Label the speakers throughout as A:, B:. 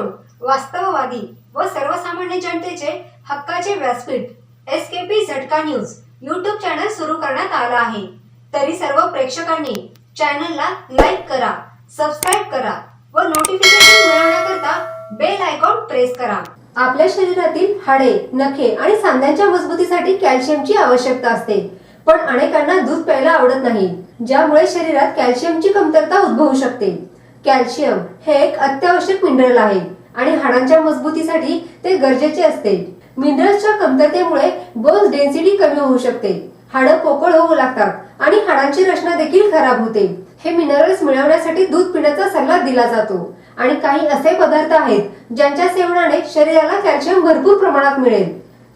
A: करून वास्तववादी व सर्वसामान्य जनतेचे हक्काचे व्यासपीठ एस के पी झटका न्यूज यूट्यूब चॅनल सुरू करण्यात आला आहे. तरी सर्व प्रेक्षकांनी चॅनलला लाईक करा सबस्क्राईब करा व नोटिफिकेशन मिळवण्याकरता बेल आयकॉन प्रेस करा. आपल्या शरीरातील हाडे नखे आणि सांध्यांच्या मजबूतीसाठी कॅल्शियमची आवश्यकता असते. पण अनेकांना दूध प्यायला आवडत नाही ज्यामुळे शरीरात कॅल्शियमची कमतरता उद्भवू शकते. कॅल्शियम हे एक अत्यावश्यक मिनरल आहे आणि हाडांच्या मजबूतीसाठी ते गरजेचे असते. मिनरल्सच्या कमतरतेमुळे बोन्स डेन्सिटी कमी होऊ शकते. हाडं पोकळ होऊ लागतात आणि हाडांची रचना देखील खराब होते. हे मिनरल्स मिळवण्यासाठी दूध पिण्याचा सल्ला दिला जातो आणि काही असे पदार्थ आहेत ज्यांच्या सेवनाने शरीराला कॅल्शियम भरपूर प्रमाणात मिळेल.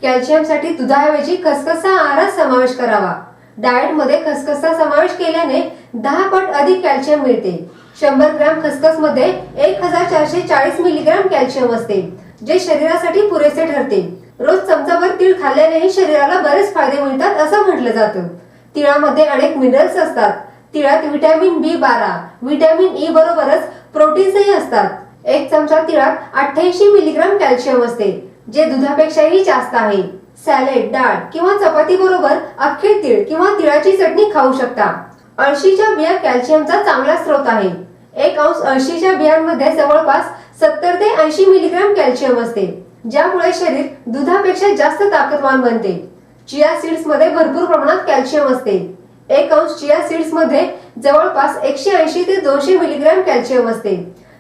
A: कॅल्शियमसाठी दुधाऐवजी खसखसचा आहारात समावेश करावा. डाएटमध्ये खसखसचा समावेश केल्याने दहा पट अधिक कॅल्शियम मिळते. शंभर ग्रॅम खसखसमध्ये एक हजार चारशे चाळीस मिलीग्राम कॅल्शियम असते जे शरीरासाठी पुरेसे ठरते. रोज चमचाभर तीळ खाल्ल्यानेही शरीराला बरेच फायदे मिळतात असं म्हटलं जातं. तिळामध्ये अनेक मिनरल्स असतात. तिळात व्हिटॅमिन बी बारा व्हिटॅमिन ई e बरोबरच प्रोटीन्सही असतात. एक चमचा तिळात अठ्ठ्याऐंशी मिलीग्राम कॅल्शियम असते जे दुधापेक्षाही जास्त आहे. सॅलेड डाळ किंवा चपाती बरोबर अख्खे तिळ किंवा तिळाची चटणी खाऊ शकता. अळशीच्या बिया कॅल्शियमचा चांगला स्रोत आहे. एक अंश अळशीच्या बियांमध्ये जवळपास सत्तर ते ऐंशी मिलीग्राम कॅल्शियम असते ज्यामुळे शरीर दुधापेक्षा जास्त ताकदवान बनते. चिया सीड्समध्ये भरपूर प्रमाणात कॅल्शियम असते. एक अंश चिया सीड्समध्ये जवळपास एकशे ऐंशी ते दोनशे मिलीग्राम कॅल्शियम असते.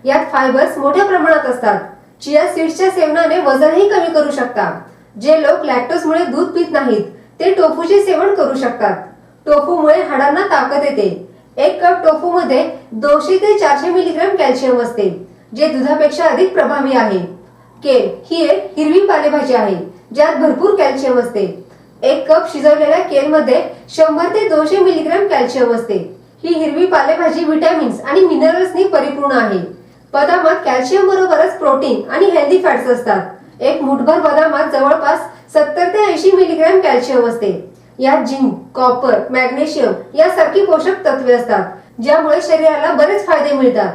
A: यात फायबर्स मोठ्या प्रमाणात असतात. चिया सीड्सच्या सेवनाने वजनही कमी करू शकतात. जे लोक लॅक्टोजमुळे दूध पित नाहीत ते टोफूचे सेवन करू शकतात. टोफूमुळे हाडांना ताकद येते. एक कप टोफू मध्ये दोनशे ते चारशे मिलीग्राम कॅल्शियम असते जे दुधापेक्षा अधिक प्रभावी आहे. केल ही एक हिरवी पालेभाजी आहे ज्यात भरपूर कॅल्शियम असते. एक कप शिजवलेल्या केलमध्ये शंभर ते दोनशे मिलीग्राम कॅल्शियम असते. ही हिरवी पालेभाजी व्हिटॅमिन्स आणि मिनरल्सनी परिपूर्ण आहे. बदामात कॅल्शियम बरोबरच प्रोटीन आणि हेल्दी फॅट्स असतात. एक मुठभर बदामात जवळपास सत्तर ते ऐंशी मिलीग्राम कॅल्शियम असते. यात जिंक कॉपर मॅग्नेशियम यासारखी पोषक तत्वे असतात ज्यामुळे शरीराला बरेच फायदे मिळतात.